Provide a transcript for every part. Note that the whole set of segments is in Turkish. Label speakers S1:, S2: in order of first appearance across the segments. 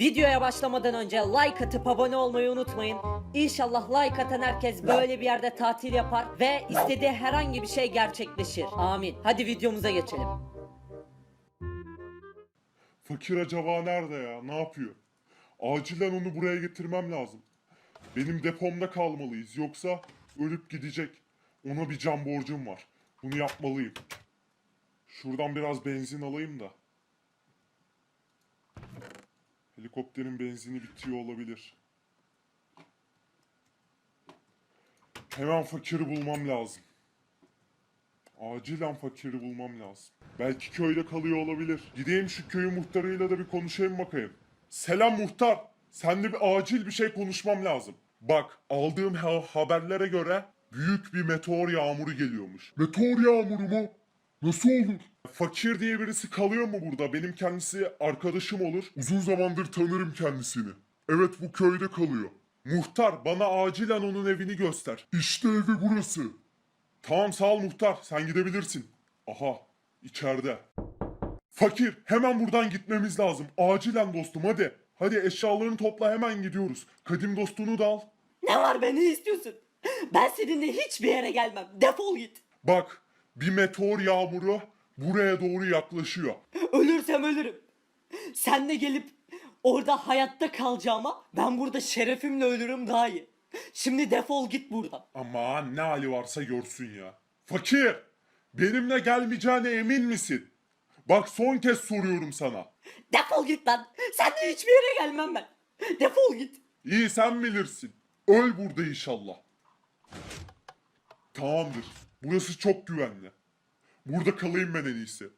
S1: Videoya başlamadan önce like atıp abone olmayı unutmayın. İnşallah like atan herkes böyle bir yerde tatil yapar ve istediği herhangi bir şey gerçekleşir. Amin. Hadi videomuza geçelim.
S2: Fakir acaba nerede ya? Ne yapıyor? Acilen onu buraya getirmem lazım. Benim depomda kalmalıyız. Yoksa ölüp gidecek. Ona bir can borcum var. Bunu yapmalıyım. Şuradan biraz benzin alayım da. Helikopterin benzini bitiyor olabilir. Hemen fakiri bulmam lazım. Acilen fakiri bulmam lazım. Belki köyde kalıyor olabilir. Gideyim şu köyün muhtarıyla da bir konuşayım bakayım. Selam muhtar. Seninle bir acil bir şey konuşmam lazım. Bak aldığım ha- haberlere göre büyük bir meteor yağmuru geliyormuş. Meteor yağmuru mu? Nasıl olur? Fakir diye birisi kalıyor mu burada? Benim kendisi arkadaşım olur. Uzun zamandır tanırım kendisini. Evet bu köyde kalıyor. Muhtar bana acilen onun evini göster. İşte evi burası. Tamam sağ ol muhtar sen gidebilirsin. Aha içeride. Fakir hemen buradan gitmemiz lazım. Acilen dostum hadi. Hadi eşyalarını topla hemen gidiyoruz. Kadim dostunu da al.
S1: Ne var be ne istiyorsun? Ben seninle hiçbir yere gelmem. Defol git.
S2: Bak bir meteor yağmuru buraya doğru yaklaşıyor.
S1: Ölürsem ölürüm. Sen de gelip orada hayatta kalacağıma ben burada şerefimle ölürüm daha iyi. Şimdi defol git buradan.
S2: Aman ne hali varsa görsün ya. Fakir benimle gelmeyeceğine emin misin? Bak son kez soruyorum sana.
S1: Defol git lan. Sen de hiçbir yere gelmem ben. Defol git.
S2: İyi sen bilirsin. Öl burada inşallah. Tamamdır. Burası çok güvenli. Burada kalayım ben en iyisi.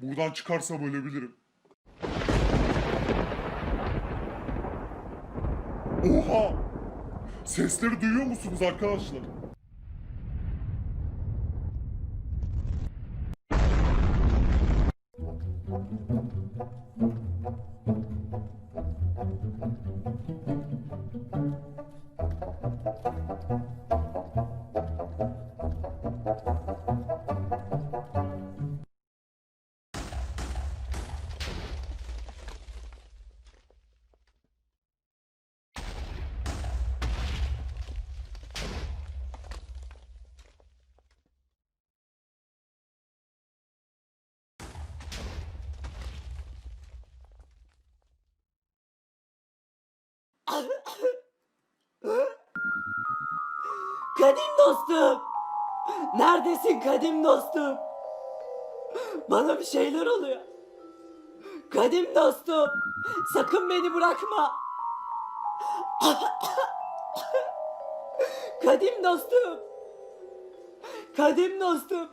S2: Buradan çıkarsam ölebilirim. Oha! Sesleri duyuyor musunuz arkadaşlar?
S1: Kadim dostum. Neredesin kadim dostum? Bana bir şeyler oluyor. Kadim dostum. Sakın beni bırakma. Kadim dostum. Kadim dostum.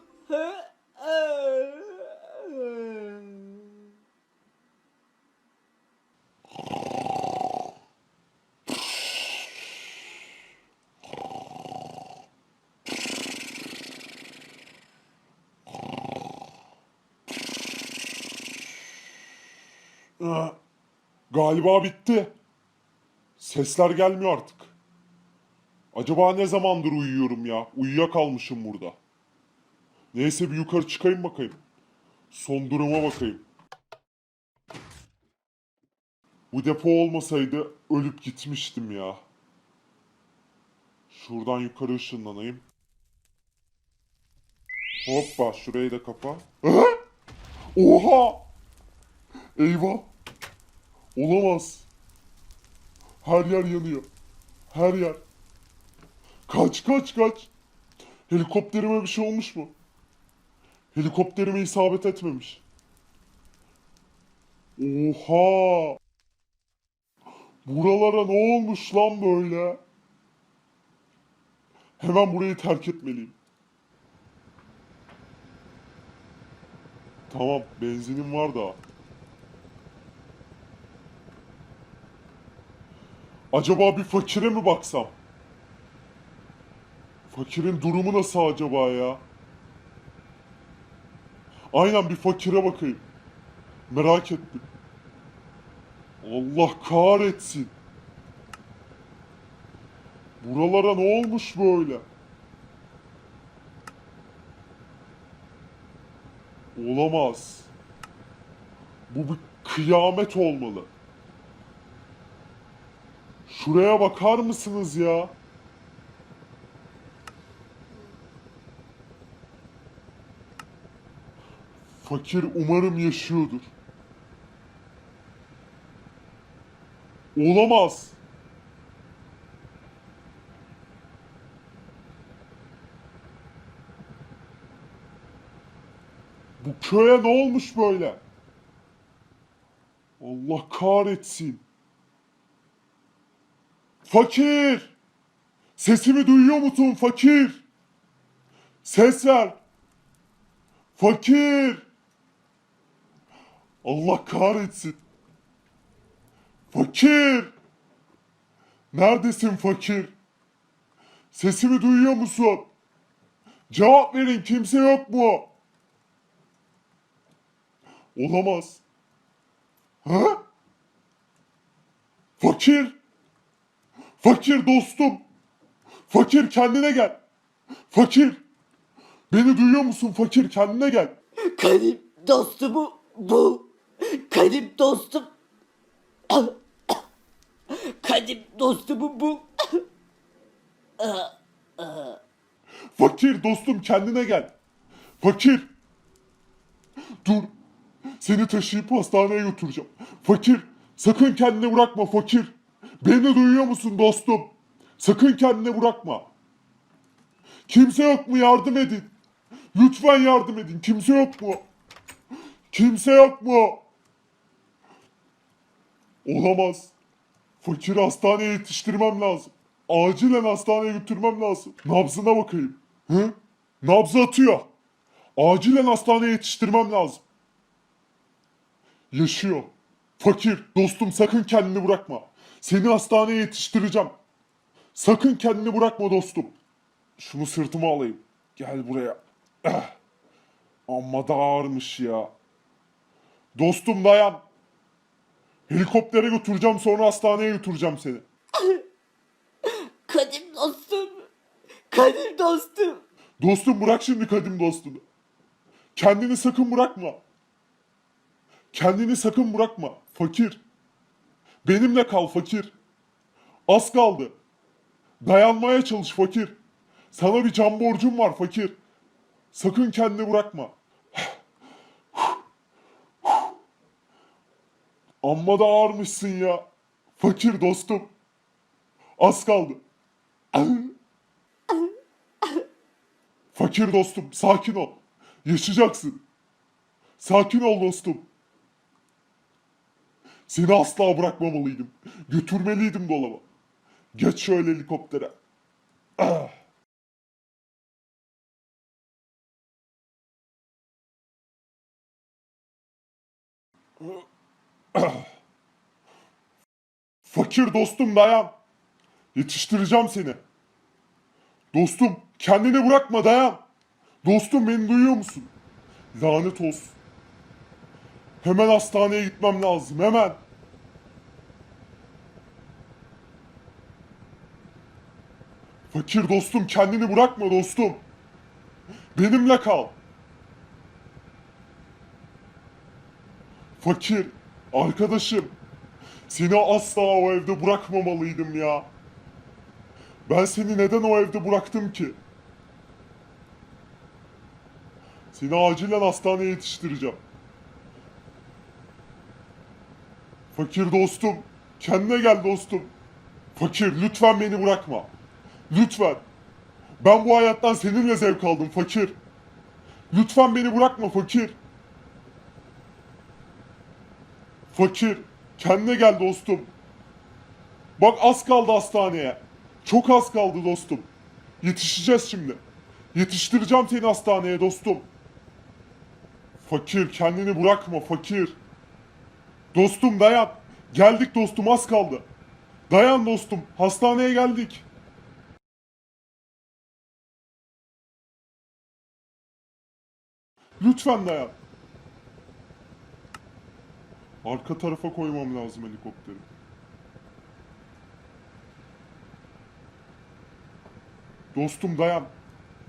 S2: Ah, Galiba bitti. Sesler gelmiyor artık. Acaba ne zamandır uyuyorum ya? Uyuyakalmışım burada. Neyse bir yukarı çıkayım bakayım. Son duruma bakayım. Bu depo olmasaydı ölüp gitmiştim ya. Şuradan yukarı ışınlanayım. Hoppa şurayı da kapa. Oha! Eyvah! Olamaz. Her yer yanıyor. Her yer. Kaç kaç kaç. Helikopterime bir şey olmuş mu? Helikopterime isabet etmemiş. Oha! Buralara ne olmuş lan böyle? Hemen burayı terk etmeliyim. Tamam, benzinim var daha. Acaba bir fakire mi baksam? Fakirin durumu nasıl acaba ya? Aynen bir fakire bakayım. Merak ettim. Allah kahretsin. Buralara ne olmuş böyle? Olamaz. Bu bir kıyamet olmalı. Şuraya bakar mısınız ya? Fakir umarım yaşıyordur. Olamaz. Bu köye ne olmuş böyle? Allah kahretsin. Fakir! Sesimi duyuyor musun fakir? Ses ver. Fakir! Allah kahretsin. Fakir! Neredesin fakir? Sesimi duyuyor musun? Cevap verin kimse yok mu? Olamaz. Ha? Fakir! Fakir dostum! Fakir kendine gel! Fakir! Beni duyuyor musun fakir kendine gel!
S3: Kadim dostumu bu. Kadim dostum. Kadim dostumu bu.
S2: Fakir dostum kendine gel! Fakir! Dur! Seni taşıyıp hastaneye götüreceğim. Fakir! Sakın kendini bırakma fakir! Beni duyuyor musun dostum? Sakın kendini bırakma. Kimse yok mu yardım edin? Lütfen yardım edin. Kimse yok mu? Kimse yok mu? Olamaz. Fakiri hastaneye yetiştirmem lazım. Acilen hastaneye götürmem lazım. Nabzına bakayım. Hı? Nabzı atıyor. Acilen hastaneye yetiştirmem lazım. Yaşıyor. Fakir, dostum sakın kendini bırakma. Seni hastaneye yetiştireceğim. Sakın kendini bırakma dostum. Şunu sırtıma alayım. Gel buraya. Ah. Amma da ağırmış ya. Dostum dayan. Helikoptere götüreceğim sonra hastaneye götüreceğim seni.
S3: Kadim dostum. Kadim dostum.
S2: Dostum bırak şimdi kadim dostunu. Kendini sakın bırakma. Kendini sakın bırakma. Fakir. Benimle kal fakir. Az kaldı. Dayanmaya çalış fakir. Sana bir can borcum var fakir. Sakın kendini bırakma. Amma da ağırmışsın ya. Fakir dostum. Az kaldı. Fakir dostum, sakin ol. Yaşayacaksın. Sakin ol dostum. Seni asla bırakmamalıydım. Götürmeliydim dolaba. Geç şöyle helikoptere. Ah. Fakir dostum dayan. Yetiştireceğim seni. Dostum kendini bırakma dayan. Dostum beni duyuyor musun? Lanet olsun. Hemen hastaneye gitmem lazım hemen. Fakir dostum kendini bırakma dostum. Benimle kal. Fakir, arkadaşım. Seni asla o evde bırakmamalıydım ya. Ben seni neden o evde bıraktım ki? Seni acilen hastaneye yetiştireceğim. Fakir dostum, kendine gel dostum. Fakir, lütfen beni bırakma. Lütfen. Ben bu hayattan seninle zevk aldım fakir. Lütfen beni bırakma fakir. Fakir, kendine gel dostum. Bak az kaldı hastaneye. Çok az kaldı dostum. Yetişeceğiz şimdi. Yetiştireceğim seni hastaneye dostum. Fakir kendini bırakma fakir. Dostum dayan. Geldik dostum az kaldı. Dayan dostum. Hastaneye geldik. Lütfen dayan. Arka tarafa koymam lazım helikopteri. Dostum dayan.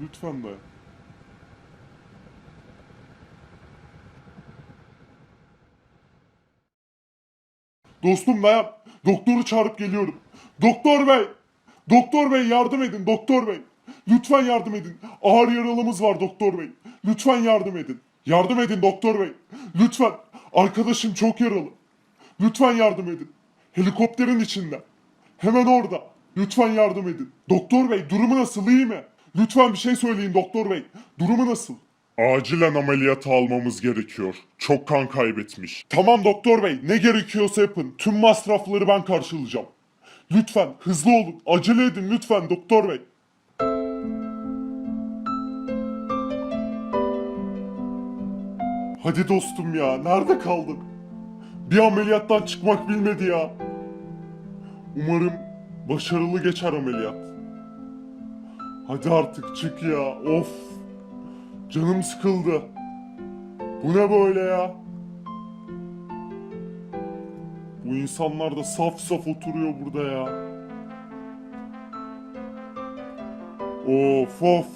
S2: Lütfen dayan. Dostum dayan. Doktoru çağırıp geliyorum. Doktor bey! Doktor bey yardım edin doktor bey. Lütfen yardım edin. Ağır yaralımız var doktor bey. Lütfen yardım edin. Yardım edin doktor bey. Lütfen. Arkadaşım çok yaralı. Lütfen yardım edin. Helikopterin içinde. Hemen orada. Lütfen yardım edin. Doktor bey durumu nasıl iyi mi? Lütfen bir şey söyleyin doktor bey. Durumu nasıl? Acilen ameliyata almamız gerekiyor. Çok kan kaybetmiş. Tamam doktor bey ne gerekiyorsa yapın. Tüm masrafları ben karşılayacağım. Lütfen hızlı olun. Acele edin lütfen doktor bey. Hadi dostum ya nerede kaldın? Bir ameliyattan çıkmak bilmedi ya. Umarım başarılı geçer ameliyat. Hadi artık çık ya. Of. Canım sıkıldı. Bu ne böyle ya? Bu insanlar da saf saf oturuyor burada ya. Of of.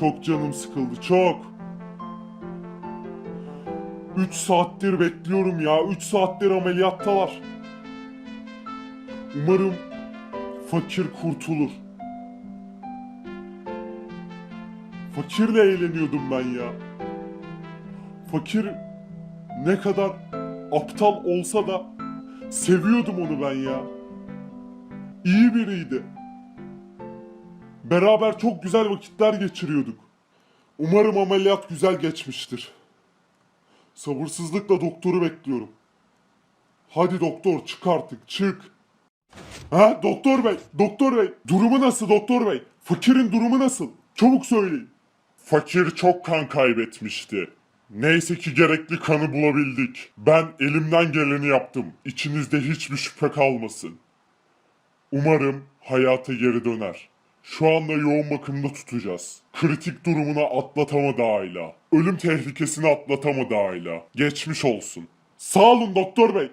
S2: Çok canım sıkıldı çok. 3 saattir bekliyorum ya. 3 saattir ameliyattalar. Umarım fakir kurtulur. Fakirle eğleniyordum ben ya. Fakir ne kadar aptal olsa da seviyordum onu ben ya. İyi biriydi. Beraber çok güzel vakitler geçiriyorduk. Umarım ameliyat güzel geçmiştir. Sabırsızlıkla doktoru bekliyorum. Hadi doktor çık artık çık. Ha doktor bey, doktor bey. Durumu nasıl doktor bey? Fakirin durumu nasıl? Çabuk söyleyin. Fakir çok kan kaybetmişti. Neyse ki gerekli kanı bulabildik. Ben elimden geleni yaptım. İçinizde hiçbir şüphe kalmasın. Umarım hayata geri döner. Şu anda yoğun bakımda tutacağız. Kritik durumuna atlatamadı hala. Ölüm tehlikesini atlatamadı hala. Geçmiş olsun. Sağ olun doktor bey.